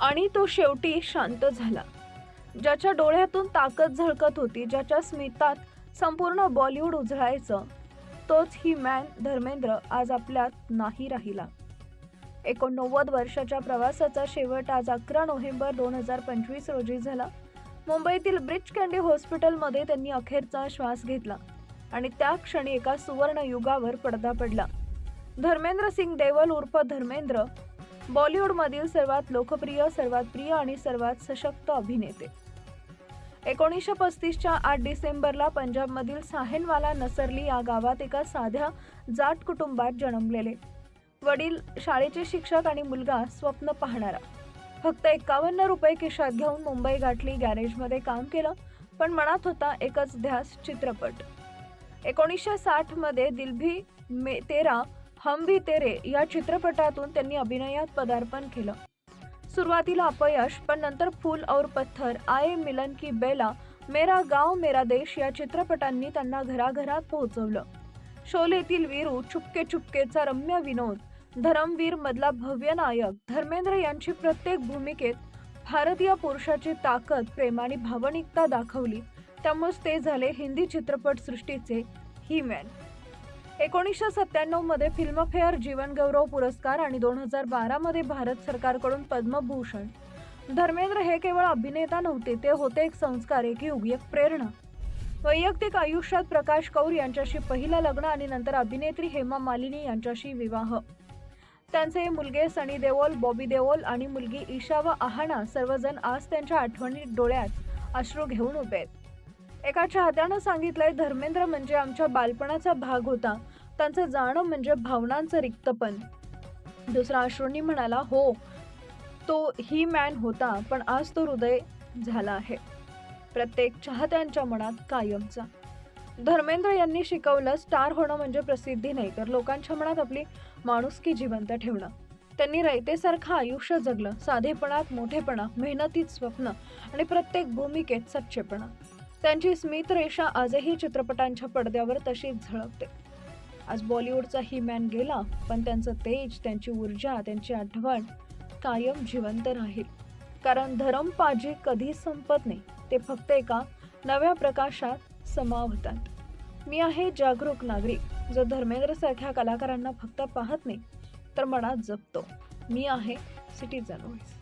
आणि तो शेवटी शांत झाला. ज्याच्या डोळ्यातून ताकद झळकत होती ज्याच्या स्मितात संपूर्ण बॉलिवूड उजळायचं तोच ही मॅन धर्मेंद्र आज आपल्यात नाही राहिला. एकोणनव्वद वर्षाच्या प्रवासाचा शेवट आज अकरा नोव्हेंबर दोन हजार पंचवीस रोजी झाला. मुंबईतील ब्रिज कँडी हॉस्पिटलमध्ये त्यांनी अखेरचा श्वास घेतला आणि त्या क्षणी एका सुवर्णयुगावर पडदा पडला. धर्मेंद्र सिंग देवल उर्फ धर्मेंद्र बॉलिवूडमधील सर्वात लोकप्रिय सर्वात प्रिय आणि सर्वात सशक्त अभिनेते. एकोणीसशे पस्तीसच्या आठ डिसेंबरला पंजाबमधील साहेनवाला नसरली या गावात एका साध्या जाट कुटुंबात जन्मलेले. वडील शाळेचे शिक्षक आणि मुलगा स्वप्न पाहणारा. फक्त एकावन्न रुपये खिशात घेऊन मुंबई गाठली गॅरेजमध्ये काम केलं पण मनात होता एकच ध्यास चित्रपट. एकोणीसशे साठमध्ये दिलभी मे तेरा हम भी तेरे या चित्रपटातून त्यांनी अभिनयात पदार्पण केलं. सुरुवातीला अपयश पण नंतर फूल और पत्थर आये मिलन की बेला मेरा गाव मेरा देश या चित्रपटांनी त्यांना घराघरात पोहोचवलं. शोलेतील वीरू चुपके चुपकेचा रम्य विनोद धरमवीर मधला भव्य नायक धर्मेंद्र यांची प्रत्येक भूमिकेत भारतीय पुरुषाची ताकद प्रेम आणि भावनिकता दाखवली. त्यामुळेच ते झाले हिंदी चित्रपटसृष्टीचे ही मॅन. एकोणीसशे सत्त्याण्णवमध्ये फिल्मफेअर जीवनगौरव पुरस्कार आणि दोन हजार बारा मध्ये भारत सरकारकडून पद्मभूषण. धर्मेंद्र हे केवळ अभिनेता नव्हते ते होते एक संस्कार एक युग एक प्रेरणा. वैयक्तिक आयुष्यात प्रकाश कौर यांच्याशी पहिलं लग्न आणि नंतर अभिनेत्री हेमा मालिनी यांच्याशी विवाह. त्यांचे मुलगे सनी देओल बॉबी देओल आणि मुलगी ईशा व आहाना सर्वजण आज त्यांच्या आठवणी डोळ्यात अश्रू घेऊन उभे आहेत. एका चाहत्यानं सांगितलंय धर्मेंद्र म्हणजे आमच्या बालपणाचा भाग होता. त्यांचं जाणं म्हणजे भावनांचं रिक्तपण. दुसरा अश्रूंनी म्हणाला हो तो ही मॅन होता पण आज तो हृदय झाला आहे. प्रत्येक चाहत्यांच्या मनात कायमचा. धर्मेंद्र यांनी शिकवलं स्टार होणं म्हणजे प्रसिद्धी नाही तर लोकांच्या मनात आपली माणुसकी जिवंत ठेवणं. त्यांनी रयतेसारखं आयुष्य जगलं साधेपणात मोठेपणा मेहनतीत स्वप्न आणि प्रत्येक भूमिकेत सच्चेपणा. त्यांची स्मितरेषा आजही चित्रपटांच्या पडद्यावर तशीच झळकते. आज बॉलिवूडचा ही मॅन गेला पण त्यांचं तेज त्यांची ऊर्जा त्यांची आठवण कायम जिवंत राहील. कारण धरमपाजी कधी संपत नाही ते फक्त एका नव्या प्रकाशात समावतात. मी आहे जागरूक नागरिक जो धर्मेंद्रसारख्या कलाकारांना फक्त पाहत नाही तर मनात जपतो. मी आहे सिटीजन व्हॉइस.